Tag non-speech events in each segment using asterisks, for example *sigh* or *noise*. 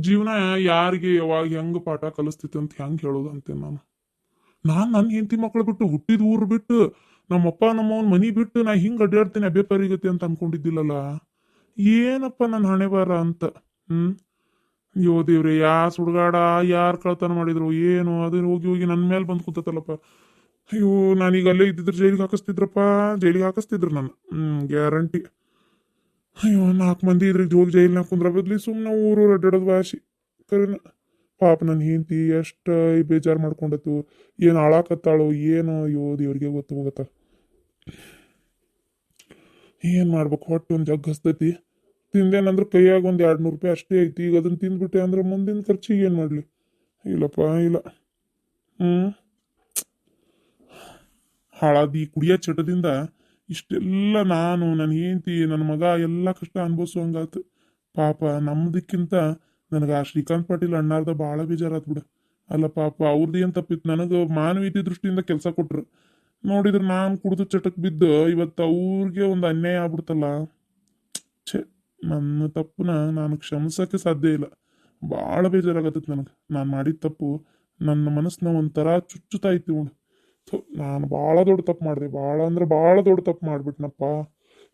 ಜೀವನ ಯಾರಿಗೆ ಯಾವಾಗ ಹೆಂಗ್ ಪಾಠ ಕಲಿಸ್ತೈತಿ ಅಂತ ಹೆಂಗ್ ಹೇಳೋದು ಅಂತೇನೆ ನಾನು ನಾನ್ ನನ್ನ ಹೆಂಡತಿ ಮಕ್ಳು ಬಿಟ್ಟು ಹುಟ್ಟಿದ ಊರು ಬಿಟ್ಟು ನಮ್ಮಪ್ಪ ನಮ್ಮವನ್ ಮನಿ ಬಿಟ್ಟು ನಾ ಹಿಂಗ್ ಅಡ್ಡಾಡ್ತೀನಿ ಪರಿಗತಿ ಅಂತ ಅನ್ಕೊಂಡಿದ್ದಿಲ್ಲಲ್ಲ? ಏನಪ್ಪ ನನ್ನ ಹಣೆ ಬಾರ ಅಂತ? ಹ್ಮ್? ಅಯ್ಯೋ ದೇವ್ರೆ ಯಾ ಸುಡ್ಗಾಡ, ಯಾರ್ ಕಳ್ತನ ಮಾಡಿದ್ರು, ಏನು? ಅದನ್ನ ಹೋಗಿ ಹೋಗಿ ನನ್ನ ಮೇಲೆ ಬಂದು ಕೂತತ್ತಲ್ಲಪ್ಪ ಅಯ್ಯೋ, ನಾನೀಗ ಅಲ್ಲೇ ಇದ್ದಿದ್ರೆ ಜೈಲಿಗೆ ಹಾಕಿಸ್ತಿದ್ರಪ್ಪ? ಜೈಲಿಗೆ ಹಾಕಿಸ್ತಿದ್ರು ನಾನು. ಹ್ಮ್, ಗ್ಯಾರಂಟಿ. ಅಯ್ಯೋ, ನಾಲ್ಕು ಮಂದಿ ಇದ್ರಿಗೆ ಜೋಲ್ ಜೈಲ್ನಾಗ ಕುಂದ್ರ ಬದ್ಲಿ ಸುಮ್ಮನೆ ಊರೂರು ಅಡ್ಡಾಡೋದು ವಾಸಿ ಕರೆನ, ಪಾಪ ನನ್ನ ಹೆಂಡತಿ ಎಷ್ಟು ಬೇಜಾರು ಮಾಡ್ಕೊಂಡತ್ತು. ಏನು ಆಳಾಕತ್ತಾಳು, ಏನು, ಅಯ್ಯೋ, ದೇವ್ರಿಗೆ ಗೊತ್ತು ಹೋಗತ್ತ. ಏನು ಮಾಡ್ಬೇಕು, ಹೊಟ್ಟೆ ಒಂದು ಜಗ್ ಹಸ್ತೈತಿ. ತಿಂದೇನಂದ್ರೆ ಕೈಯಾಗ ಒಂದು ಎರಡು ನೂರು ರೂಪಾಯಿ ಅಷ್ಟೇ ಐತಿ. ಈಗ ಅದನ್ನು ತಿಂದ್ಬಿಟ್ಟೆ ಅಂದ್ರೆ ಮುಂದಿನ ಖರ್ಚಿಗೆ ಏನು ಮಾಡಲಿ? ಇಲ್ಲಪ್ಪ, ಇಲ್ಲ. ಹ್ಞೂ ಹಾಳಾದಿ ಕುಡಿಯೋ ಚಟದಿಂದ ಇಷ್ಟೆಲ್ಲ ನಾನು ನನ್ನ ಹೆಂಡತಿ ನನ್ನ ಮಗ ಎಲ್ಲ ಕಷ್ಟ ಅನ್ಭವಿಸುವಂಗಾತು ಪಾಪ ನಮ್ಮದಕ್ಕಿಂತ ನನಗೆ ಆ ಶ್ರೀಕಾಂತ್ ಪಾಟೀಲ್ ಅಣ್ಣಾರ್ದ ಭಾಳ ಬೇಜಾರಾತ್ ಬಿಡು. ಅಲ್ಲ ಪಾಪ ಅವ್ರದ್ದು ಏನು ತಪ್ಪಿತ್ತು ನನಗೆ ಮಾನವೀಯತೆ ದೃಷ್ಟಿಯಿಂದ ಕೆಲಸ ಕೊಟ್ರು. ನೋಡಿದ್ರೆ ನಾನು ಕುಡಿದು ಚಟಕ್ಕೆ ಬಿದ್ದು ಇವತ್ತು ಅವ್ರಿಗೆ ಒಂದು ಅನ್ಯಾಯ ಆಗ್ಬಿಡ್ತಲ್ಲ. ಛೇ, ನನ್ನ ತಪ್ಪನ್ನ ನಾನು ಕ್ಷಮಿಸೋಕ್ಕೆ ಸಾಧ್ಯ ಇಲ್ಲ. ಭಾಳ ಬೇಜಾರಾಗತ್ತೈತೆ ನನಗೆ. ನಾನು ಮಾಡಿದ ತಪ್ಪು ನನ್ನ ಮನಸ್ಸನ್ನ ಒಂಥರ ಚುಚ್ಚುತ್ತಾ ಇತ್ತು ನಾನು ಭಾಳ ದೊಡ್ಡ ತಪ್ಪು ಮಾಡಿದೆ. ಭಾಳ ಅಂದ್ರೆ ಭಾಳ ದೊಡ್ಡ ತಪ್ಪು ಮಾಡ್ಬಿಟ್ನಪ್ಪ.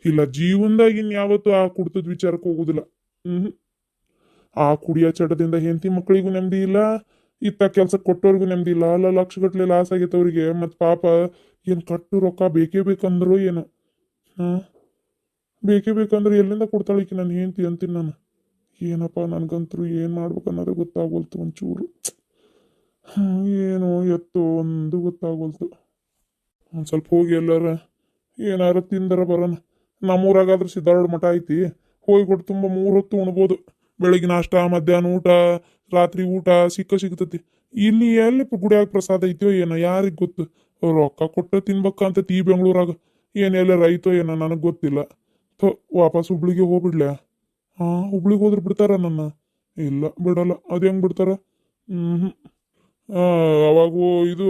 ಇಲ್ಲ, ಜೀವನದಾಗ ಇನ್ಯಾವತ್ತೂ ಆ ಕುಡ್ತದ ವಿಚಾರಕ್ಕೆ ಹೋಗುದಿಲ್ಲ. ಹ್ಮ್. ಆ ಕುಡಿಯೋ ಚಟದಿಂದ ಹೆಂಡತಿ ಮಕ್ಕಳಿಗೂ ನೆಮ್ಮದಿ ಇಲ್ಲ, ಇತ್ತ ಕೆಲ್ಸಕ್ಕೆ ಕೊಟ್ಟವ್ರಿಗೂ ನೆಮ್ಮದಿ ಇಲ್ಲ. ಅಲ್ಲ, ಲಕ್ಷಗಟ್ಲೆ ಲಾಸ್ ಆಗೈತೆ ಅವರಿಗೆ ಮತ್ತು ಪಾಪ ಏನು ಕಟ್ಟು ರೊಕ್ಕ ಬೇಕೇ ಬೇಕಂದ್ರು ಏನು. ಹಾಂ. ಬೇಕೇ ಬೇಕಂದ್ರೆ ಎಲ್ಲಿಂದ ಕೊಡ್ತಾಳೆ ನಾನು ಹೆಂಡತಿ ಅಂತೀನಿ ನಾನು. ಏನಪ್ಪ ನನಗಂತರೂ ಏನು ಮಾಡ್ಬೇಕು ಅನ್ನೋದೇ ಗೊತ್ತಾಗೋಲ್ತು ಒಂಚೂರು. ಏನು ಎತ್ತು ಒಂದು ಗೊತ್ತಾಗೋಲ್ತು. ಒಂದು ಸ್ವಲ್ಪ ಹೋಗಿ ಎಲ್ಲಾರ ಏನಾರ ತಿಂದರ ಬರೋಣ. ನಮ್ಮೂರಾಗಾದ್ರೆ ಸಿದ್ಧಾರೂಢ ಮಠ ಐತಿ. ಹೋಗಿ ಕೊಟ್ಟು ತುಂಬ ಮೂರು ಹೊತ್ತು ಉಣ್ಬೋದು. ಬೆಳಗ್ಗೆ ನಾಷ್ಟ ಮಧ್ಯಾಹ್ನ ಊಟ, ರಾತ್ರಿ ಊಟ ಸಿಕ್ಕ ಸಿಗ್ತತಿ. ಇಲ್ಲಿ ಎಲ್ಲಿ ಗುಡಿಯಾಗ ಪ್ರಸಾದ ಐತೋ ಏನೋ ಯಾರಿಗೆ ಗೊತ್ತು? ರೊಕ್ಕ ಕೊಟ್ಟು ತಿನ್ಬೇಕಂತ ತೀ ಬೆಂಗಳೂರಾಗ. ಏನೆಲ್ಲ ರೈತೋ ಏನೋ ನನಗೆ ಗೊತ್ತಿಲ್ಲ. ಥೋ, ವಾಪಸ್ ಹುಬ್ಳಿಗೆ ಹೋಗ್ಬಿಡ್ಲ್ಯಾ ಹಾಂ ಹುಬ್ಳಿಗೆ ಹೋದ್ರೆ ಬಿಡ್ತಾರ ನನ್ನ? ಇಲ್ಲ, ಬಿಡಲ್ಲ. ಅದು ಹೆಂಗೆ ಬಿಡ್ತಾರ? ಹ್ಞೂ ಅವಾಗೂ ಇದು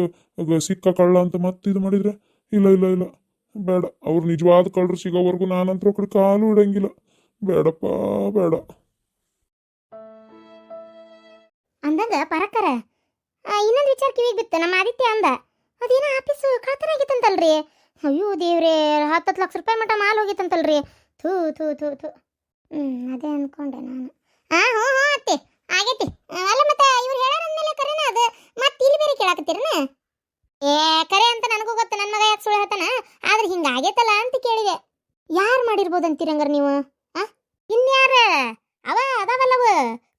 ಸಿಕ್ಕ ಕಳ್ಳ ಅಂತ ಮತ್ತೆ ಇದು ಮಾಡಿದ್ರೆ, ಇಲ್ಲ ಇಲ್ಲ ಇಲ್ಲ, ಬೇಡ. ಅವ್ರು ನಿಜವಾದ ಕಳ್ಳರು ಸಿಗೋವರೆಗೂ ನಾನಂತರ ಕಡೆ ಕಾಲು ಇಡಂಗಿಲ್ಲ. ಬೇಡಪ್ಪ, ಬೇಡ. ಅಂದಂಗ ಪರಕರ ಇನ್ನೊಂದು ವಿಚಾರ ಕಿವಿಗೆ ಬಿತ್ತು. ನಮ್ಮ ಆದಿತ್ಯ ಅಂದ, ಅದೇನೋ ಆಫೀಸು ಕಳ್ತನ ಆಗಿತ್ತಂತಲ್ರಿ? ಅಯ್ಯೋ ದೇವ್ರೇ, ಹತ್ತತ್ತು ಲಕ್ಷ ರೂಪಾಯಿ ಮಟ್ಟ ಮಾಲ್ ಹೋಗಿತ್ತಂತಲ್ರಿ? ಥೂ ಥೂ ಥೂ ಥೂ. ಹ್ಞೂ ಅದೇ ಅನ್ಕೊಂಡೆ ನಾನು. ಹಾಂ ಹ್ಞೂ ಹ್ಞೂ ಅತ್ತೆ. ಆಗೈತಿ. ಅಲ್ಲ ಮತ್ತೆ ಇವ್ರು ಹೇಳಾರಂದ್ಮೇಲೆ ಕರೆನ ಅದು ಮತ್ತೆ ಇಲ್ಲಿ ಏ, ಕರೆ ಅಂತ ನನಗೂ ಗೊತ್ತು ನನ್ನ ಮಗ ಯಾಕೆ ಸುಳ್ಳು ಹೇಳ್ತಾನ? ಆದ್ರೆ ಹಿಂಗೆ ಆಗೈತಲ್ಲ ಅಂತ ಕೇಳಿದೆ. ಯಾರು ಮಾಡಿರ್ಬೋದು ಅಂತೀರಂಗಾರ ನೀವು, ಆ? ಇನ್ಯಾರ? ಅವ, ಅದಾವಲ್ಲವ.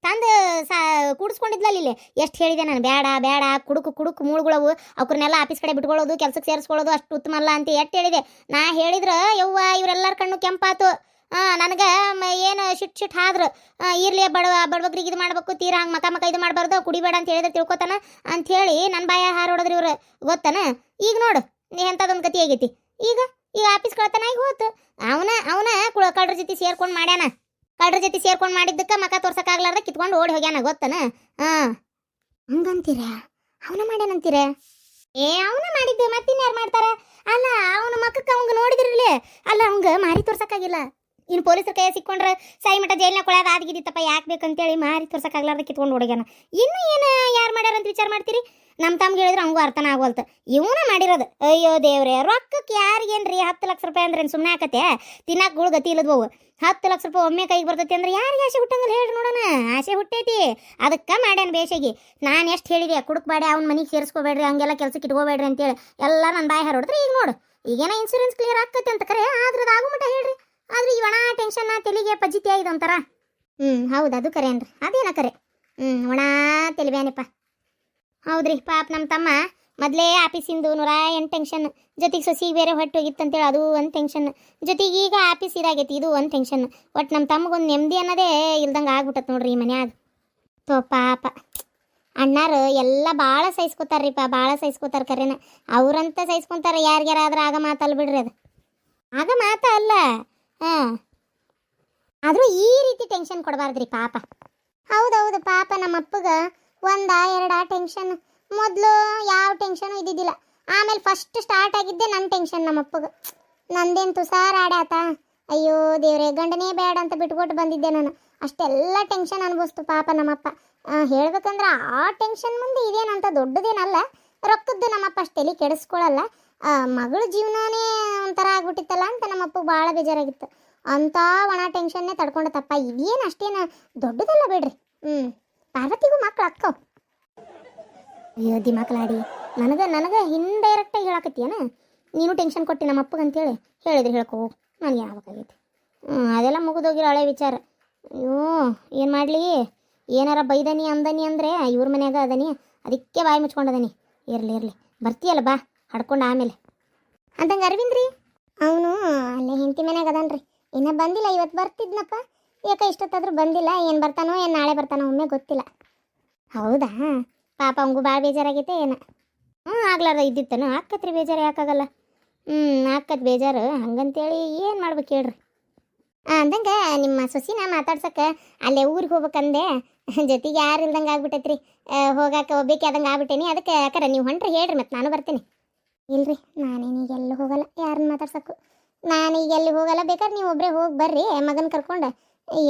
ತಂದು ಸಾ, ಕೂಡಿಸ್ಕೊಂಡಿದ್ಲಲ್ಲ ಇಲ್ಲಿ. ಎಷ್ಟು ಹೇಳಿದೆ ನಾನು, ಬೇಡ ಬೇಡ, ಕುಡುಕು ಕುಡುಕು ಮೂಳುಗಳವು. ಅವ್ರನ್ನೆಲ್ಲ ಆಫೀಸ್ ಕಡೆ ಬಿಟ್ಕೊಳ್ಳೋದು ಕೆಲಸಕ್ಕೆ ಸೇರಿಸ್ಕೊಳ್ಳೋದು ಅಷ್ಟು ಉತ್ತಮ ಅಲ್ಲ ಅಂತ ಎಷ್ಟು ಹೇಳಿದೆ. ನಾ ಹೇಳಿದ್ರ ಯವ್ವ, ಇವರೆಲ್ಲರ ಕಣ್ಣು ಕೆಂಪಾತು. ನನಗೆ ಏನು ಶಿಟ್ ಶಿಟ್ ಹಾದ್ರು. ಆ, ಇರ್ಲಿ ಬಡವ ಬಡವಗ್ರಿಗೆ ಇದು ಮಾಡ್ಬೇಕು ತೀರಾ ಹಂಗೆ ಮಕ ಮಕ ಇದು ಮಾಡಬಾರ್ದು ಕುಡಿಬೇಡ ಅಂತ ಹೇಳಿದ್ರೆ ತಿಳ್ಕೊತಾನ. ಅಂತ ಹೇಳಿ ನನ್ನ ಬಾಯ ಹಾರೋಡಿದ್ರಿ ಇವ್ರು. ಗೊತ್ತಾನ? ಈಗ ನೋಡು ನೀ ಎಂಥದೊಂದು ಗತಿ ಆಗೈತಿ. ಈಗ ಈಗ ಆಫೀಸ್ ಕಳ್ತಾನ ಈಗ ಹೋತು. ಅವನ ಅವನ ಕಳ್ರ ಜೊತೆ ಸೇರ್ಕೊಂಡು ಮಾಡ್ಯಾನ. ಕಳ್ರ ಜೊತೆ ಸೇರ್ಕೊಂಡು ಮಾಡಿದ್ದಕ್ಕೆ ಮಕ ತೋರ್ಸಕ್ಕಾಗ್ಲಾರ್ದ ಕಿತ್ಕೊಂಡು ಓಡಿ ಹೋಗ್ಯಾನ ಗೊತ್ತಾನ? ಹಾಂ ಹಂಗಂತೀರ? ಅವನ ಮಾಡ್ಯಾನಂತೀರ? ಏ ಅವನ ಮಾಡಿದ್ದೆ ಮತ್ತಿನ್ಯಾರು ಮಾಡ್ತಾರ? ಅಲ್ಲ ಅವನ ಮಕ್ಕಕ್ಕೆ ಅವಂಗ ನೋಡಿದ್ರಿ ಅಲ್ಲ ಅವಂಗ ಮಾರಿ ತೋರ್ಸಕ್ಕಾಗಿಲ್ಲ. ಇನ್ನು ಪೊಲೀಸರ ಕೈ ಸಿಕ್ಕೊಂಡ್ರೆ ಸಾಯಿ ಮಠ ಜೈಲಿನ ಕೊಳಾದ ಆದ್ಗಿದಿತ್ತಪ್ಪ ಯಾಕೆ ಬೇಕಂತೇಳಿ ಮಾರಿ ತೋರ್ಸಕ್ಕಾಗ್ಲಾರ್ದ ಕಿತ್ಕೊಂಡು ಓಡ್ಯಾನ ಇನ್ನು ಏನು ಯಾರು ಮಾಡ್ಯಾರ ಅಂತ ವಿಚಾರ ಮಾಡ್ತೀರಿ? ನಮ್ಮ ತಮ್ಗೆ ಹೇಳಿದ್ರೆ ಹಂಗೂ ಅರ್ಥನ ಆಗೋಲ್ತು. ಇವನ ಮಾಡಿರೋದು, ಅಯ್ಯೋ ದೇವ್ರೆ ರೊಕ್ಕಕ್ಕೆ ಯಾರಿಗೇನ್ರಿ ಹತ್ತು ಲಕ್ಷ ರೂಪಾಯಿ ಅಂದ್ರೆ ಸುಮ್ಮನೆ ಆಕತೆ ತಿನ್ನಕ್ಕೆ ಗುಳು ಗತಿ ಇಲ್ಲದ್ವು ಹತ್ತು ಲಕ್ಷ ರೂಪಾಯಿ ಒಮ್ಮೆ ಕೈಗೆ ಬರ್ತೈತಿ ಅಂದ್ರೆ ಯಾರಿಗೆ ಆಸೆ ಹುಟ್ಟಂಗಲ್ಲ ಹೇಳಿ ನೋಡೋಣ. ಆಸೆ ಹುಟ್ಟೈತಿ. ಅದಕ್ಕೆ ಮಾಡ್ಯಾನ ಬೇಷಗಿ. ನಾನು ಎಷ್ಟು ಹೇಳಿದೆ ಕುಡುಕ್ಬೇಡಿ ಅವ್ನ ಮನೆಗೆ ಸೇರಿಸ್ಕೋಬೇಡ್ರಿ, ಹಂಗೆಲ್ಲ ಕೆಲಸಕ್ಕೆ ಇಟ್ಕೋಬೇಡ್ರಿ ಅಂತೇಳಿ. ಎಲ್ಲ ನನ್ನ ಬಾಯಿ ಹರಡಿದ್ರೆ ಈಗ ನೋಡು. ಈಗೇನ ಇನ್ಸೂರೆನ್ಸ್ ಕ್ಲಿಯರ್ ಆಕೈತೆ ಅಂತ ಕರೆ ಆದ್ರೆ ಆಗೋ ಮಟ್ಟ ಹೇಳ್ರಿ. ಆದ್ರೆ ಈ ಒಣ ಟೆನ್ಷನ್ ತೆಲಿಗೆ ಪಜ್ಜಿತಿ ಆಗಿದೆ ಒಂಥರ. ಹ್ಞೂ ಹೌದು, ಅದು ಕರೆ ಅನ್ರಿ. ಅದೇನ ಕರೆ. ಹ್ಞೂ ಒಣ ತೆಲಿವೇನಪ್ಪ ಹೌದ್ರಿ, ಪಾಪ ನಮ್ಮ ತಮ್ಮ ಮೊದಲೇ ಆಫೀಸಿಂದು ನೂರ ಎಂಟು ಟೆನ್ಷನ್ ಜೊತೆಗೆ ಸೊಸಿಗೆ ಬೇರೆ ಹೊಟ್ಟೆ ಹೋಗಿತ್ತಂತೇಳಿ ಅದು ಒಂದು ಟೆನ್ಷನ್ ಜೊತೆಗೆ ಈಗ ಆಫೀಸ್ ಇದಾಗೈತಿ ಇದು ಒಂದು ಟೆನ್ಷನ್ ಒಟ್ಟು ನಮ್ಮ ತಮ್ಮಗೊಂದು ನೆಮ್ಮದಿ ಅನ್ನೋದೇ ಇಲ್ದಂಗೆ ಆಗ್ಬಿಟ್ಟತ್ ನೋಡ್ರಿ ಈ ಮನ್ಯಾಗ. ತೋ ಪಾಪ. ಅಣ್ಣಾರು ಎಲ್ಲ ಭಾಳ ಸಹಿಸ್ಕೊತಾರ್ರಿಪ್ಪ ಭಾಳ ಸಹಿಸ್ಕೊತಾರ ಕರೆನ. ಅವ್ರಂತ ಸಹಿಸ್ಕೊಂತಾರ ಯಾರಿಗ್ಯಾರಾದ್ರೆ ಆಗ ಮಾತಲ್ಲ ಬಿಡ್ರಿ ಅದು. ಆಗ ಮಾತ ಅಲ್ಲ. ಹಾಂ ಆದರೂ ಈ ರೀತಿ ಟೆನ್ಷನ್ ಕೊಡಬಾರ್ದ್ರಿ ಪಾಪ. ಹೌದೌದು ಪಾಪ ನಮ್ಮ ಅಪ್ಪಗ ಒಂದ, ಎರಡ ಟೆನ್ಷನ್ ಮೊದಲು ಯಾವ ಟೆನ್ಷನು ಇದ್ದಿದ್ದಿಲ್ಲ. ಆಮೇಲೆ ಫಸ್ಟ್ ಸ್ಟಾರ್ಟ್ ಆಗಿದ್ದೆ ನನ್ನ ಟೆನ್ಷನ್ ನಮ್ಮ ಅಪ್ಪಗೆ ನಂದೇನು ತುಸಾರ ಆಡಾತ ಅಯ್ಯೋ ದೇವ್ರೆ, ಗಂಡನೇ ಬೇಡ ಅಂತ ಬಿಟ್ಕೊಟ್ಟು ಬಂದಿದ್ದೆ ನಾನು. ಅಷ್ಟೆಲ್ಲ ಟೆನ್ಷನ್ ಅನ್ಭವಿಸ್ತು ಪಾಪ ನಮ್ಮಪ್ಪ. ಹೇಳ್ಬೇಕಂದ್ರೆ ಆ ಟೆನ್ಷನ್ ಮುಂದೆ ಇದೇನಂತ ದೊಡ್ಡದೇನಲ್ಲ. ರೊಕ್ಕದ್ದು ನಮ್ಮಪ್ಪ ಅಷ್ಟೆಲ್ಲಿ ಕೆಡಿಸ್ಕೊಳ್ಳಲ್ಲ ಮಗಳ ಜೀವನನೇ ಒಂಥರ ಆಗ್ಬಿಟ್ಟಿತ್ತಲ್ಲ ಅಂತ ನಮ್ಮಪ್ಪ ಭಾಳ ಬೇಜಾರಾಗಿತ್ತು. ಅಂತ ಒಣ ಟೆನ್ಷನ್ನೇ ತಡ್ಕೊಂಡತಪ್ಪ. ಇದೇನು ಅಷ್ಟೇನು? ದೊಡ್ಡದಲ್ಲ ಬಿಡ್ರಿ. ಹ್ಞೂ ಪಾರ್ವತಿಗೂ ಮಕ್ಳು, ಅಕ್ಕ. ಅಯ್ಯೋ, ದಿಮಾಕ್ಲಾಡಿ. ನನಗೆ ನನಗೆ ಇಂಡೈರೆಕ್ಟಾಗಿ ಹೇಳಕತ್ತೀಯನ? ನೀನು ಟೆನ್ಷನ್ ಕೊಟ್ಟಿ ನಮ್ಮ ಅಪ್ಪಗೆ ಅಂತೇಳಿ ಹೇಳಿದ್ರೆ ಹೇಳ್ಕೊ. ನನಗೆ ಆಗ್ಬೇಕಾಗೈತಿ ಹ್ಞೂ ಅದೆಲ್ಲ ಮುಗಿದೋಗಿರೋ ಹಳೆ ವಿಚಾರ. ಅಯ್ಯೋ, ಏನು ಮಾಡಲಿ? ಏನಾರ ಬೈದನಿ, ಅಂದನಿ ಅಂದರೆ ಇವ್ರ ಮನ್ಯಾಗ ಅದನಿ. ಅದಕ್ಕೆ ಬಾಯಿ ಮುಚ್ಕೊಂಡದನಿ. ಇರಲಿ ಇರಲಿ. ಬರ್ತೀಯಲ್ಲ, ಬಾ. ಹಡ್ಕೊಂಡು ಆಮೇಲೆ. ಅಂದಂಗೆ ಅರವಿಂದ್ ರೀ ಅವನು ಅಲ್ಲೇ ಹೆಂಡತಿ ಮನ್ಯಾಗ ರೀ ಇನ್ನೂ ಬಂದಿಲ್ಲ ಇವತ್ತು ಬರ್ತಿದ್ನಪ್ಪ. ಯಾಕೆ ಇಷ್ಟೊತ್ತಾದ್ರೂ ಬಂದಿಲ್ಲ ಏನು ಬರ್ತಾನೋ ಏನು ನಾಳೆ ಬರ್ತಾನೋ ಒಮ್ಮೆ ಗೊತ್ತಿಲ್ಲ. ಹೌದಾ? ಪಾಪ ಅವಂಗೂ ಭಾಳ ಬೇಜಾರಾಗೈತೆ ಏನು? ಹ್ಞೂ ಆಗ್ಲಾರ ಇದ್ದಿತ್ತನು? ಆಕತ್ರಿ ಬೇಜಾರು ಯಾಕಾಗಲ್ಲ? ಹ್ಞೂ ಆಕತ್ ಬೇಜಾರು. ಹಂಗಂತೇಳಿ ಏನು ಮಾಡ್ಬೇಕು ಹೇಳ್ರಿ? ಅಂದಂಗೆ ನಿಮ್ಮ ಸೊಸಿನ ಮಾತಾಡ್ಸಕ್ಕೆ ಅಲ್ಲೇ ಊರಿಗೆ ಹೋಗ್ಬೇಕಂದೆ. ಜೊತೆಗೆ ಯಾರು ಇಲ್ದಂಗೆ ಆಗ್ಬಿಟ್ಟೈತ್ರಿ. ಹೋಗಾಕ ಒಬ್ಬಕ್ಕೆ ಆದಂಗೆ ಆಗ್ಬಿಟ್ಟೇನಿ. ಅದಕ್ಕೆ ಯಾಕರ ನೀವು ಹೊಂಟ್ರೆ ಹೇಳ್ರಿ ಮತ್ತೆ ನಾನು ಬರ್ತೀನಿ. ಇಲ್ರಿ ನಾನೇನೀಗ ಎಲ್ಲಿ ಹೋಗಲ್ಲ. ಯಾರನ್ನ ಮಾತಾಡ್ಸಕ್ಕು. ನಾನೀಗ ಎಲ್ಲಿ ಹೋಗಲ್ಲ, ಬೇಕಾದ್ರೆ ನೀವು ಒಬ್ಬರೇ ಹೋಗಿ ಬರ್ರಿ, ಮಗನ ಕರ್ಕೊಂಡು.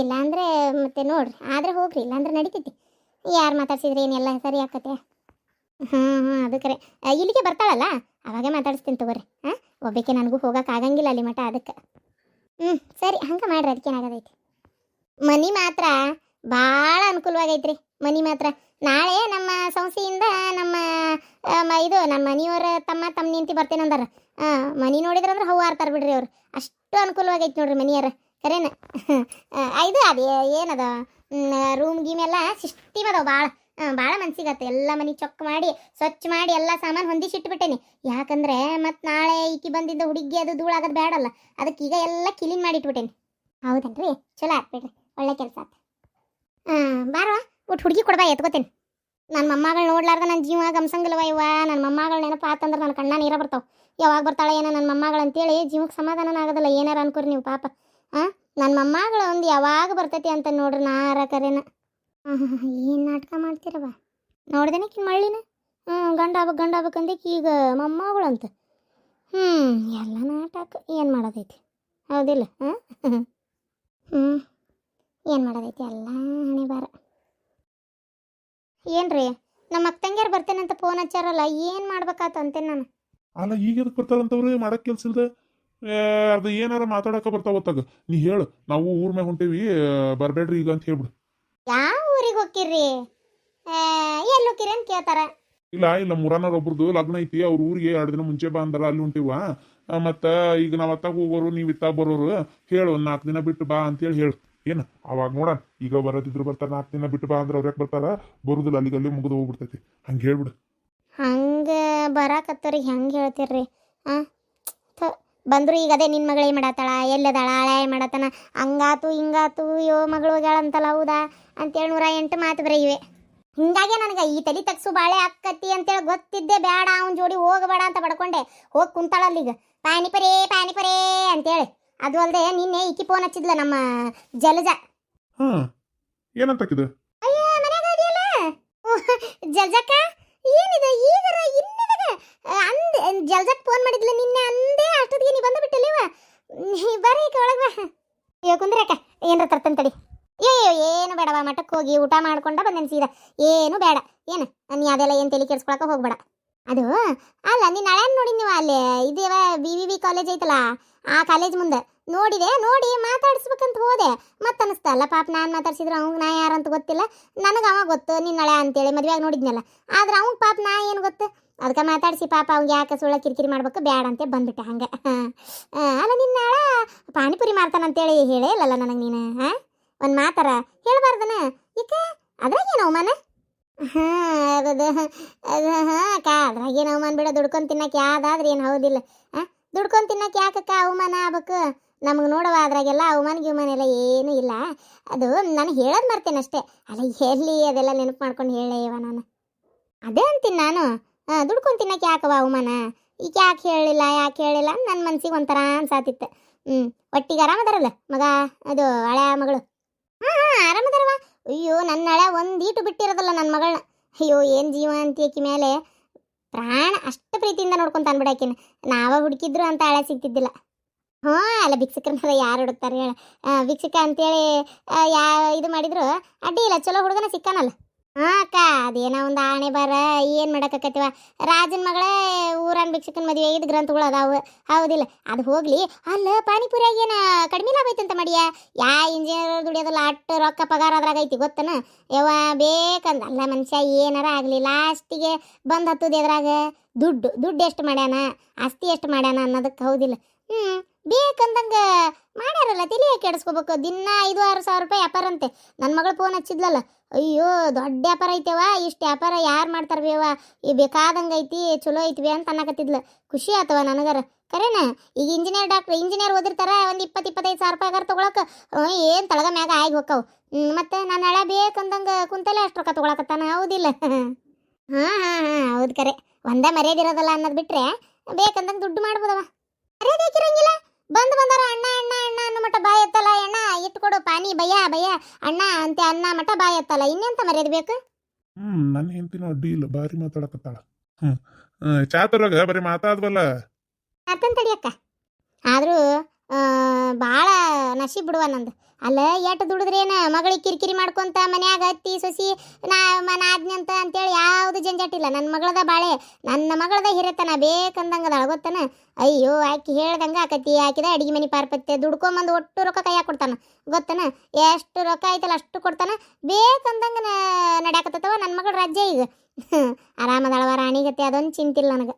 ಇಲ್ಲ ಅಂದರೆ ಮತ್ತೆ ನೋಡ್ರಿ, ಆದರೆ ಹೋಗ್ರಿ, ಇಲ್ಲಾಂದ್ರೆ ನಡೀತೈತಿ. ಯಾರು ಮಾತಾಡ್ಸಿದ್ರೆ ಏನೆಲ್ಲ ಸರಿ ಆಕತೆ ಹ್ಞೂ ಹ್ಞೂ ಅದು ಕರೆ. ಇಲ್ಲಿಗೆ ಬರ್ತಾಳಲ್ಲ? ಅವಾಗೇ ಮಾತಾಡಿಸ್ತೀನಿ ತಗೋರಿ. ಹಾಂ? ಒಬ್ಬಕ್ಕೆ ನನಗೂ ಹೋಗಕ್ಕೆ ಆಗಂಗಿಲ್ಲ ಅಲ್ಲಿ ಮಠ ಅದಕ್ಕೆ. ಹ್ಞೂ ಸರಿ, ಹಂಗೆ ಮಾಡ್ರಿ ಅದಕ್ಕೇನಾಗದೈತಿ ಮನಿ ಮಾತ್ರ ಭಾಳ ಅನುಕೂಲವಾಗೈತ್ರಿ. ಮನಿ ಮಾತ್ರ ನಾಳೆ ನಮ್ಮ ಸಂಸ್ಥೆಯಿಂದ ನಮ್ಮ ಇದು ನಮ್ಮ ಮನೆಯವರ ತಮ್ಮ ತಮ್ಮ ನಿಂತಿ ಬರ್ತೇನಂದಾರ ಹಾಂ ಮನಿ ನೋಡಿದ್ರಂದ್ರೆ ಹೂವು ಆರ್ತಾರ ಬಿಡ್ರಿ ಅವ್ರು. ಅಷ್ಟು ಅನುಕೂಲವಾಗೈತಿ ನೋಡ್ರಿ ಮನಿಯರ ಕರೇನ? ಇದು ಅದು, ಏನದ? ರೂಮ್ ಗೀಮ್ ಎಲ್ಲ ಸಿಸ್ಟಿಮ್ ಅದಾವ ಭಾಳ ಭಾಳ ಮನ್ಸಿಗತ್ತೆ. ಎಲ್ಲ ಮನೆ ಚೊಕ್ಕ ಮಾಡಿ, ಸ್ವಚ್ಛ ಮಾಡಿ ಎಲ್ಲ ಸಾಮಾನು ಹೊಂದಿಸಿಟ್ಬಿಟ್ಟೇನಿ ಯಾಕಂದ್ರೆ ಮತ್ತೆ ನಾಳೆ ಈಕಿ ಬಂದಿದ್ದ ಹುಡುಗಿ ಅದು ಧೂಳಾಗೋದು ಬೇಡಲ್ಲ ಅದಕ್ಕೆ ಈಗ ಎಲ್ಲ ಕ್ಲೀನ್ ಮಾಡಿ ಇಟ್ಬಿಟ್ಟೇನಿ. ಹೌದನ್ರಿ? ಚಲೋ ಆಗ್ಬಿಡ್ರಿ ಒಳ್ಳೆ ಕೆಲಸ ಆತ. ಹಾಂ ಬಾರವಾ? ಒಟ್ಟು ಹುಡುಗಿ ಕೊಡ್ಬಾ, ಎತ್ಕೋತೀನಿ. ನನ್ನ ಮೊಮ್ಮಗಳು ನೋಡ್ಲಾರ್ದ ನನ್ನ ಜೀವ ಗಮಸಂಗಿಲ್ವ ಇವ ನನ್ನ ಮೊಮ್ಮಗಳು ನೆನಪು ಆತಂದ್ರೆ ನನ್ನ ಕಣ್ಣ ನೀರ ಬರ್ತಾವ. ಯಾವಾಗ ಬರ್ತಾಳೆ ಏನೋ ನನ್ನ ಮೊಮ್ಮಗಳು ಅಂತೇಳಿ ಜೀವಕ್ಕೆ ಸಮಾಧಾನ ಆಗೋದಿಲ್ಲ. ಏನಾರ ಅನ್ಕೋರಿ ನೀವು ಪಾಪ. ಹಾಂ ನನ್ನ ಮೊಮ್ಮಗಳು ಒಂದು ಯಾವಾಗ ಬರ್ತೈತಿ ಅಂತ ನೋಡ್ರಿ ನಾರ ಕರೆನ. ಏನು ನಾಟಕ ಮಾಡ್ತೀರವ ನೋಡ್ದೇನಕಿ ಮಳ್ಳಿನ? ಹ್ಞೂ ಗಂಡ ಆಗ್ಬೇಕು ಗಂಡ ಆಗ್ಬೇಕಂದಕ್ಕೆ ಈಗ ಮೊಮ್ಮಗಳು ಅಂತ. ಹ್ಞೂ ಎಲ್ಲ ನಾಟಕ. ಏನು ಮಾಡೋದೈತಿ? ಹೌದಿಲ್ಲ ಹಾಂ ಹ್ಞೂ ಏನು ಮಾಡೋದೈತಿ? ಎಲ್ಲ ಹಣೆ ಬಾರ ಏನ್ರಿ? ನಮ್ಮ ಬರ್ತೇನೆ ಅಂತ ಫೋನ್ ಹಚ್ಚಾರಲ್ಲ ಏನು ಮಾಡ್ಬೇಕಾತ ಅಂತೇನೆ ನಾನು? ಅಲ್ಲ ಈಗ ಎದಕ್ಕೆ ಬರ್ತಾರಂತವ್ರಿ ಮಾಡಕ್ ಕೆಲ್ಸ ಇಲ್ದೆ? ಅದು ಏನಾರ ಮಾತಾಡಕ ಬರ್ತಾವ ಹೊತ್ತಾಗ ನೀ ಹೇಳು ನಾವು ಊರ್ ಮ್ಯಾಗ ಹೊಂಟೇವಿ ಬರಬೇಡ್ರಿ ಈಗ ಅಂತ ಹೇಳ್ಬಿಡು. ಯಾವ ಊರಿಗೆ ಹೋಗಿರ್ರಿ ಎಲ್ಲಿ ಹೋಗಿರಿ ಅಂತ ಕೇಳ್ತಾರ. ಇಲ್ಲ ಇಲ್ಲ ಮುರಾನವ್ರ ಒಬ್ರದು ಲಗ್ನ ಐತಿ ಅವ್ರ ಊರಿಗೆ ಎರಡು ದಿನ ಮುಂಚೆ ಬಾ ಅಂದಾರ ಅಲ್ಲಿ ಹೊಂಟಿವ. ಆ, ಮತ್ತ ಈಗ ನಾವ್ ಅತ್ತಾಗ ಹೋಗೋರು ನೀವ್ ಇತ್ತಾಗ ಬರೋರು ಹೇಳು ಒಂದ್ ನಾಲ್ಕು ದಿನ ಬಿಟ್ಟು ಬಾ ಅಂತೇಳಿ ಹೇಳು. ಏನ? ಅವಾಗ ನೋಡೋಣ ಈಗ ಬರೋದಿದ್ರು ಬರ್ತಾರ ನಾಲ್ಕು ದಿನ ಬಿಟ್ಟು ಬಾ ಅಂದ್ರೆ ಅವ್ರು ಯಾಕೆ ಬರ್ತಾರ? ಬರುದಿಲ್ಲ, ಅಲ್ಲಿಗೆ ಅಲ್ಲಿ ಮುಗಿದು ಹೋಗ್ಬಿಡ್ತೈತಿ. ಹಂಗೆ ಹೇಳ್ಬಿಡು. ಹಂಗೆ ಬರಾಕತ್ತವ್ರಿಗೆ ಹೆಂಗೆ ಹೇಳ್ತೀರ್ರಿ? ಹಾಂ ಬಂದ್ರು ಈಗ ಅದೇ ನಿನ್ನ ಮಗಳು ಮಾಡತ್ತಾಳ? ಎಲ್ಲದಾಳ ಹಳೆ ಮಾಡತ್ತಾನ? ಹಂಗಾತು, ಹಿಂಗಾತು, ಯೋ ಮಗಳು ಹೋಗ್ಯಾಳಂತಲ್ಲ ಹೌದಾ? ಅಂತೇಳಿ ನೂರ ಎಂಟು ಮಾತು ಬರೀ ಹಿಂಗಾಗಿ ನನಗೆ ಈ ತಲೆ ತಗ್ಸು ಬಾಳೆ ಅಕ್ಕತ್ತಿ ಅಂತೇಳಿ ಗೊತ್ತಿದ್ದೆ ಬೇಡ ಅವನ ಜೋಡಿ ಹೋಗಬೇಡ ಅಂತ ಪಡ್ಕೊಂಡೆ. ಹೋಗಿ ಕುಂತಾಳಲ್ಲೀಗ. ಪಾನಿಪರೇ ಪಾನಿಪರೇ ಅಂತೇಳಿ. ಅದು ಅಲ್ಲದೆ ನಿನ್ನೆ ಇಕ್ಕಿ ಫೋನ್ ಹಚ್ಚಿದ್ಲ ನಮ್ಮ ಜಲಜ. ಹಾ ಅಯ್ಯ ಮನ್ಯಾಗ ಅದೆಯಲ್ಲ ಜಲ್ಜಕ್ಕ ಏನಿದೆ? ಈಗರ ಇನ್ನಿದಾಗ? ಅಂದೆ ಜಲಜಕ್ ಫೋನ್ ಮಾಡಿದ್ಲ ನಿನ್ನೆ ಅಂದೇ ಅಷ್ಟೊತ್ತಿಗೆ ನೀ ಬಂದು ನೀ ಬರ್ರಿ ಈಕ ಒಳಗೆ ಬಾ. ಅಯ್ಯೋ ಕುಂದ್ರಕ್ಕ ಏನರ ತರ್ತಂತ ತಡಿ. ಅಯ್ಯೋ ಏನು ಬೇಡವಾ ಮಠಕ್ಕೆ ಹೋಗಿ ಊಟ ಮಾಡ್ಕೊಂಡ ಬಂದೇನು ಸೀದಾ? ಏನು ಬೇಡ ಏನು? ನೀ ಅದೆಲ್ಲ ಏನು ತಲೆ ಕೆಡ್ಸ್ಕೊಳಕ್ಕೆ ಹೋಗ್ಬೇಡ. ಅದು? ಅಲ್ಲ, ನಿನ್ನ ಹಳೆ ನೋಡಿ ನೀವು ಅಲ್ಲಿ ಇದೇವ ಬಿ ವಿ ವಿ ಕಾಲೇಜ್ ಐತಲ್ಲ, ಆ ಕಾಲೇಜ್ ಮುಂದೆ. ನೋಡಿದೆ, ನೋಡಿ ಮಾತಾಡಿಸ್ಬೇಕಂತ ಹೋದೆ. ಮತ್ತೆ ಅನಿಸ್ತಾ ಅಲ್ಲ ಪಾಪ ನಾನು ಮಾತಾಡ್ಸಿದ್ರು ಅವ್ನಿಗೆ ನಾ ಯಾರು ಅಂತ ಗೊತ್ತಿಲ್ಲ. ನನಗೆ ಅವ ಗೊತ್ತು, ನಿನ್ನ ಹಳೆ ಅಂತೇಳಿ, ಮದುವೆಯಾಗಿ ನೋಡಿದ್ನಲ್ಲ. ಆದ್ರೆ ಅವ್ನಿಗೆ ಪಾಪ ನಾ ಏನು ಗೊತ್ತು? ಅದಕ್ಕೆ ಮಾತಾಡಿಸಿ, ಪಾಪ ಅವ್ನಿಗೆ ಯಾಕೆ ಸುಳ್ಳ ಕಿರಿಕಿರಿ ಮಾಡ್ಬೇಕು ಬೇಡ ಅಂತ ಬಂದ್ಬಿಟ್ಟೆ ಹಂಗೆ. ಅಲ್ಲ ನಿನ್ನ ಪಾನಿಪುರಿ ಮಾಡ್ತಾನಂತೇಳಿ ಹೇಳೇ ಇಲ್ಲಲ್ಲ ನನಗೆ ನೀನು, ಹಾಂ? ಒಂದು ಮಾತಾರ, ಹೇಳ್ಬಾರ್ದನ? ಈಕ ಅದ್ರಾಗ ಏನು ಅವಮಾನ? ಹಾಂ ಅದು ಅದು, ಹಾಂ ಅಕ್ಕ, ಅದ್ರಾಗ ಏನು ಅವಮಾನ ಬಿಡ ದುಡ್ಕೊಂಡು ತಿನ್ನಕ್ಕೆ ಯಾವ್ದಾದ್ರೆ ಏನು ಹೌದಿಲ್ಲ. ಹಾಂ ದುಡ್ಕೊಂಡು ತಿನ್ನಕ್ಕೆ ಯಾಕಕ್ಕ ಅವಮಾನ ಆಗ್ಬೇಕು? ನಮಗೆ ನೋಡುವ ಅದ್ರಾಗೆಲ್ಲ ಅವಮಾನ ಗಿವಮಾನ ಎಲ್ಲ ಏನೂ ಇಲ್ಲ. ಅದು ನಾನು ಹೇಳೋದು ಮರ್ತೇನೆ ಅಷ್ಟೇ. ಅಲ್ಲ ಎಲ್ಲಿ ಅದೆಲ್ಲ ನೆನಪು ಮಾಡ್ಕೊಂಡು ಹೇಳೇವ ನಾನು. ಅದೇ ಅಂತೀನಿ ನಾನು. ಹಾಂ ದುಡ್ಕೊಂಡು ತಿನ್ನಕ್ಕೆ ಯಾಕವ ಅವಮಾನ? ಈಗ ಯಾಕೆ ಹೇಳಿಲ್ಲ ಯಾಕೆ ಹೇಳಿಲ್ಲ ನನ್ನ ಮನ್ಸಿಗೆ ಒಂಥರ ಅನ್ಸಾತಿತ್ತು. ಹ್ಞೂ ಒಟ್ಟಿಗೆ ಆರಾಮದಾರಲ್ಲ ಮಗ? ಅದು ಹಳೆ ಮಗಳು. ಹಾಂ ಹಾಂ ಆರಾಮದಾರವ ಅಯ್ಯೋ ನನ್ನ ಹಳೆ ಒಂದು ಬಿಟ್ಟಿರೋದಲ್ಲ ನನ್ನ ಮಗಳನ್ನ ಅಯ್ಯೋ, ಏನು ಜೀವ ಅಂತೀಕಿ ಮೇಲೆ ಪ್ರಾಣ ಅಷ್ಟು ಪ್ರೀತಿಯಿಂದ ನೋಡ್ಕೊಂತ ಅನ್ಬಿಡಾಕಿನ ನಾವ ಹುಡುಕಿದ್ರು ಅಂತ ಹಳೆ ಸಿಗ್ತಿದ್ದಿಲ್ಲ. ಹ್ಞೂ, ಅಲ್ಲ ಭಿಕ್ಷುಕರನ್ನ ಯಾರು ಹುಡುಕ್ತಾರೆ ಹೇಳ. ಭಿಕ್ಷಕ ಅಂತೇಳಿ ಯಾ, ಇದು ಮಾಡಿದ್ರು. ಅಡ್ಡಿ ಇಲ್ಲ, ಚಲೋ ಹುಡುಗನ ಸಿಕ್ಕಾನಲ್ಲ. ಅಕ್ಕ, ಅದೇನೋ ಒಂದು ಆಣೆ ಬಾರ, ಏನು ಮಾಡಕತ್ತೀವ ರಾಜನ ಮಗಳೇ ಊರನ್ ಭಿಕ್ಷಕನ ಮದುವೆ ಐದು ಗ್ರಂಥಗಳು ಅದಾವು. ಹೌದಿಲ್ಲ, ಅದು ಹೋಗ್ಲಿ. ಅಲ್ಲ, ಪಾನಿಪುರಿಯಾಗ ಏನು ಕಡಿಮೆ ಲಾಭ ಐತಂತ ಮಾಡಿಯ? ಯಾ ಇಂಜಿನಿಯರ್ ದುಡಿಯೋದಲ್ಲ ಅಟ್ಟು ರೊಕ್ಕ ಪಗಾರ ಅದ್ರಾಗ ಐತಿ ಗೊತ್ತನ? ಯವ ಬೇಕಂದ, ಅಲ್ಲ ಮನುಷ್ಯ ಏನಾರ ಆಗಲಿ, ಲಾಸ್ಟಿಗೆ ಬಂದು ಹತ್ತದ ಎದ್ರಾಗ? ದುಡ್ಡು ದುಡ್ಡು ಎಷ್ಟು ಮಾಡ್ಯಾನ? ಆಸ್ತಿ ಎಷ್ಟು ಮಾಡ್ಯಾನ ಅನ್ನೋದಕ್ಕೆ ಹೌದಿಲ್ಲ. ಹ್ಞೂ ಬೇಕಂದಂಗೆ ಮಾಡ್ಯಾರಲ್ಲ ತಿಳಿಯ ಕೆಡಿಸ್ಕೋಬೇಕು ದಿನ ಐದು ಆರು ಸಾವಿರ ರೂಪಾಯಿ ವ್ಯಾಪಾರ ಅಂತೆ. ನನ್ನ ಮಗಳು ಫೋನ್ ಹಚ್ಚಿದ್ಲಲ್ಲ, ಅಯ್ಯೋ, ದೊಡ್ಡ ವ್ಯಾಪಾರ ಐತೆವ ಇಷ್ಟು ವ್ಯಾಪಾರ ಯಾರು ಮಾಡ್ತಾರ ಬೇವ ಈ ಬೇಕಾದಂಗೆ ಐತಿ, ಚಲೋ ಐತಿವಿ ಅಂತ ಅನ್ನಕತ್ತಿದ್ಲು. ಖುಷಿ ಆತವ ನನಗರ. ಕರೆನ, ಈಗ ಇಂಜಿನಿಯರ್ ಡಾಕ್ಟ್ರ್ ಇಂಜಿನಿಯರ್ ಓದಿರ್ತಾರ, ಒಂದು ಇಪ್ಪತ್ತು ಇಪ್ಪತ್ತೈದು ಸಾವಿರ ರೂಪಾಯಿ ತೊಗೊಳಕ್ಕೆ ಏನು ತಳಗ ಮ್ಯಾಗ ಆಗಿ ಹೋಕ್ಕವು. ಮತ್ತು ನಾನು ಹಳ ಬೇಕಂದಂಗೆ ಕುಂತಲೇ ಅಷ್ಟು ರೊಕ್ಕ ತೊಗೊಳಕತ್ತಾನ? ಹೌದಿಲ್ಲ. *laughs* ಹಾಂ ಹಾಂ ಹಾಂ, ಹೌದು ಕರೆ. ಒಂದೇ ಮರ್ಯಾದಿರೋದಲ್ಲ ಅನ್ನೋದು ಬಿಟ್ರೆ ಬೇಕಂದಂಗೆ ದುಡ್ಡು ಮಾಡ್ಬೋದವ ಮರ್ಯಾದೆ ಹಾಕಿರಂಗಿಲ್ಲ? ಬಂದು ಬಂದಾರ ಅಣ್ಣ ಅಣ್ಣ ಅಣ್ಣ ಅನ್ನೋ ಮಠ ಬಾಯ್ ಎತ್ತಲ್ಲ ಅಣ್ಣ ಇಟ್ಕೊಡು ಪಾನಿ ಭಯ ಭಯ ಅಣ್ಣ ಅಂತೆ ಅನ್ನ ಮಠ ಬಾಯ್ ಎತ್ತಲ್ಲ. ಇನ್ನೆಂತ ಮರ್ಯಾದ ಬೇಕು? ಹ್ಮ್ ನನ್ನ ಹೆಂಡತಿನೂ ಇಲ್ಲ ಬಾರಿ ಮಾತಾಡಕತ್ತಾಳ. ಹ್ಮ್ ಚಾ ತರಾಗ ಬರೀ ಮಾತಾದ್ವಲ್ಲ ಅರ್ಥನ್ ತಡಿಯಕ್ಕ ಆದರೂ ಭಾಳ ನಶಿ ಬಿಡುವ ನಂದು. ಅಲ್ಲ ಎಟ್ಟು ದುಡಿದ್ರೇನ? ಮಗಳಿಗೆ ಕಿರಿಕಿರಿ ಮಾಡ್ಕೊಂತ ಮನ್ಯಾಗ ಅತ್ತಿ, ಸೊಸಿ, ನಾ ಅಂತ ಅಂತೇಳಿ ಯಾವುದು ಜಂಜಾಟಿಲ್ಲ ನನ್ನ ಮಗಳದ ಬಾಳೆ, ನನ್ನ ಮಗಳದ ಹಿರೇತನ ಬೇಕಂದಂಗದ ಗೊತ್ತನ? ಅಯ್ಯೋ, ಆಕಿ ಹೇಳ್ದಂಗೆ ಆಕತಿ, ಆಕಿದ ಅಡಿಗೆ ಮನೆ ಪಾರ್ಪತ್ತೆ ದುಡ್ಕೊಂಬಂದು ಒಟ್ಟು ರೊಕ್ಕ ಕೈಯಾಗ ಕೊಡ್ತಾನ, ಗೊತ್ತನ? ಎಷ್ಟು ರೊಕ್ಕ ಐತಲ್ಲ ಅಷ್ಟು ಕೊಡ್ತಾನ, ಬೇಕಂದಂಗೆ ನಡ್ಯಾಕತ್ತವ ನನ್ನ ಮಗಳ ರಾಜ್ಯ ಈಗ. *laughs* ಆರಾಮದಳವ ರಾಣಿಗತ್ತೆ ಅದೊಂದು ಚಿಂತಿಲ್ಲ ನನಗೆ.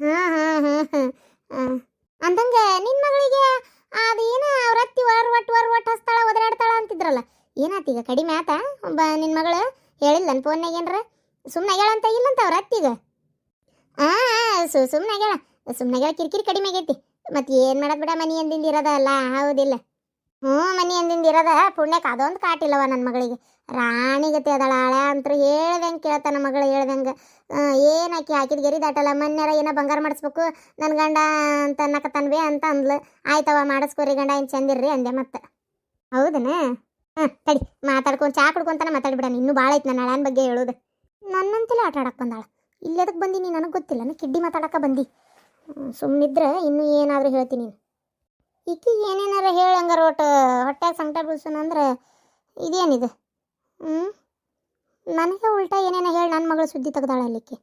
ಹಾಂ ಹಾಂ ಹಾಂ ಹಾಂ ಅಂದಂಗ ನಿನ್ನ ಮಗಳಿಗೆ ಅದೇನ ಅವ್ರ ಅತ್ತಿ ವರ್ ಒಟ್ಟು ಒರ್ ಒಟ್ಟು ಹಸ್ತಾಳ, ಒದರಾಡ್ತಾಳ ಅಂತಿದ್ರಲ್ಲ. ಏನಾತೀಗ ಕಡಿಮೆ ಆತ? ಒಬ್ಬ ನಿನ್ನ ಮಗಳು? ಹೇಳಿಲ್ಲ ನನ್ನ ಫೋನ್ಯಾಗ ಏನ್ರ? ಸುಮ್ಮನೆ ಹೇಳಂತ ಇಲ್ಲಂತ ಅವ್ರ ಅತ್ತಿಗ ಹಾಂ ಸು ಸುಮ್ಮನೆ ಹೇಳ ಸುಮ್ಮನೆ ಹೇಳ ಕಿರಿಕಿರಿ ಕಡಿಮೆ ಆಗೈತಿ. ಮತ್ತೆ ಏನು ಮಾಡೋದು ಬಿಡ ಮನಿ ಇರೋದ ಅಲ್ಲ ಹೌದಿಲ್ಲ. ಹ್ಞೂ ಮನಿ ಅಂದಿಂದ ಇರೋದ? ಪುಣ್ಯಕ್ಕೆ ಅದೊಂದು ಕಾಟಿಲ್ಲವ ನನ್ನ ಮಗಳಿಗೆ. ರಾಣಿಗತಿ ಅದಳ. ಹಳೆ ಅಂತೂ ಹೇಳ್ದಂಗೆ ಕೇಳ್ತಾನ ಮಗಳು ಹೇಳ್ದಂಗೆ. ಏನು ಆಕಿ ಹಾಕಿದ ಗೆರಿ ದಾಟಲ್ಲ ಮೊನ್ನೆರ ಏನೋ ಬಂಗಾರ ಮಾಡಿಸ್ಬೇಕು ನನ್ನ ಗಂಡ ಅಂತ ಅನ್ನಕತ್ತಾನ ಬೇ ಅಂತ ಅಂದ್ಲು. ಆಯ್ತವ ಮಾಡಿಸ್ಕೋರಿ ಗಂಡ ಏನು ಚಂದಿರ್ರಿ ಅಂದೆ ಮತ್ತೆ. ಹೌದನ? ಹಾಂ, ತಡಿ, ಮಾತಾಡ್ಕೊಂಡು ಚಾ ಕುಡ್ಕೊಂತಾನೆ ಮಾತಾಡ್ಬಿಡ ಇನ್ನೂ ಭಾಳ ಐತೆ ನನ್ನ ಹಳನ ಬಗ್ಗೆ ಹೇಳೋದು. ನನ್ನಂತಲೇ ಆಟ ಆಡಕ್ಕೆ ಬಂದಾಳ. ಬಂದಿ ನೀನು ನನಗೆ ಗೊತ್ತಿಲ್ಲ. ನಾನು ಕಿಡ್ಡಿ ಮಾತಾಡಕ್ಕೆ ಬಂದಿ. ಸುಮ್ಮನಿದ್ರೆ ಇನ್ನೂ ಏನಾದರೂ ಹೇಳ್ತೀನಿ ಈಕಿ ಏನೇನಾರ ಹೇಳಂಗಾರ ಒಟ್ಟು ಹೊಟ್ಟೆ ಸಂಕಟ ಬೀಳ್ಸೋಣ ಅಂದ್ರೆ ಇದೇನಿದೆ? ಹ್ಞೂ ನನಗೆ ಉಲ್ಟಾ ಏನೇನೋ ಹೇಳಿ ನನ್ನ ಮಗಳು ಸುದ್ದಿ ತೆಗ್ದಾಳ ಅಲ್ಲಿಕ್ಕೆ.